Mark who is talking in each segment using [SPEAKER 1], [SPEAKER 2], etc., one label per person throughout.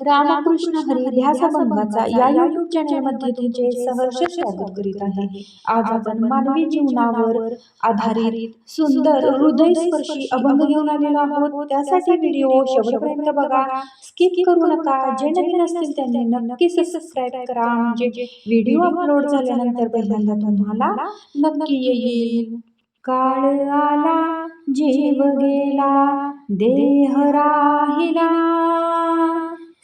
[SPEAKER 1] रामकृष्ण हरी ध्यासभंगाचा या युट्यूब चॅनलमध्ये तुमचे सहर्ष स्वागत करीत आहे. आज आपण मानवी जीवनावर आधारित सुंदर हृदयस्पर्शी अभंग घेऊन आलेलो आहोत. त्यासाठी व्हिडिओ शेवटपर्यंत बघा. स्किप करू नका. जे नवीन असतील त्यांनी नक्की सबस्क्राईब करा. म्हणजे व्हिडिओ अपलोड झाल्यानंतर पहिल्यांदा तुम्हाला नक्की येईल. काळ आला जीव गेला देह राहिला.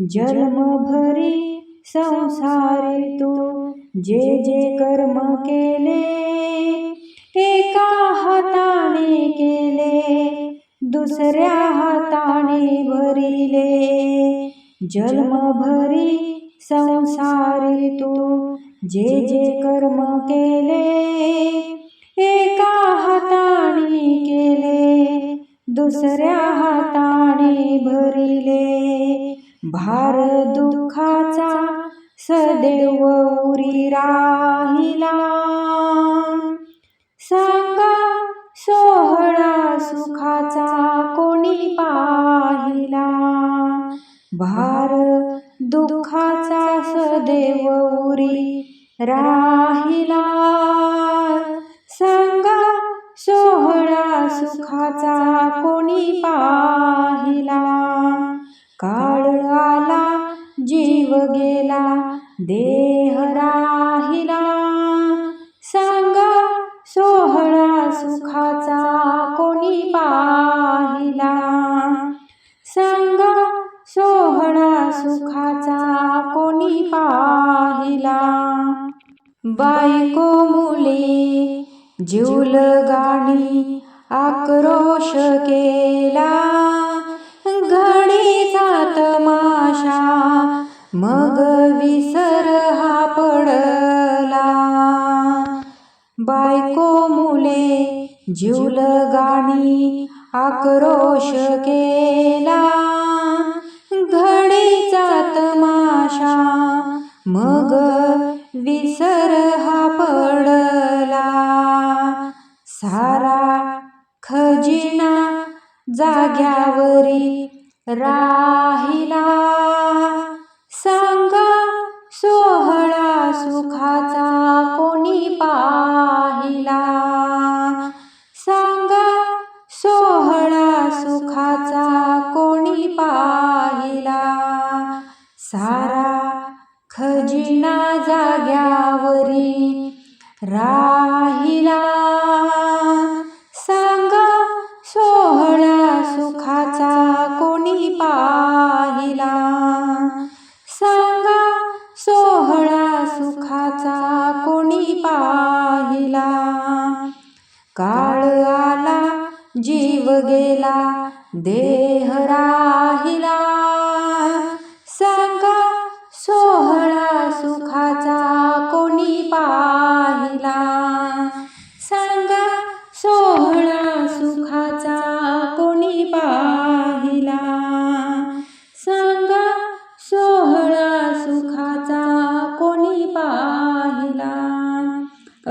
[SPEAKER 1] जन्मभरी संसारी तो जे जे कर्म केले एका हाताने केले दुसऱ्या हाताने भरिले. जन्मभरी संसारी तो जे जे कर्म केले एका हाताने केले दुसऱ्या हाताने भरिले. भार दुःखाचा सदैव उरी राहिला. सांगा सोहळा सुखाचा कोणी पाहिला? भार दुःखाचा सदैव उरी राहिला. सांगा सोहळा सुखाचा कोणी पाहिला देह राहिला सांगा सोहळा सुखाचा कोणी पाहिला. सांगा सोहळा सुखाचा कोणी पाहिला. बायको मुले जुल गाणी आक्रोश केला. घडीचा तमाशा मग विस बायको मुले जीवल गाणी आक्रोश केला. घडीचा तमाशा मग विसर हा पडला. सारा खजिना जाग्यावरी राहिला. सांगा सोहळा सुखाचा कोणी केला. सांगा सोहळा सुखाचा कोणी पाहिला? सारा खजिना जाग्यावरी राहिला. सांगा सोहळा सुखाचा कोणी पाहिला? सांगा सोहळा सुखाचा कोणी पाहिला? काळ आला जीव गेला देह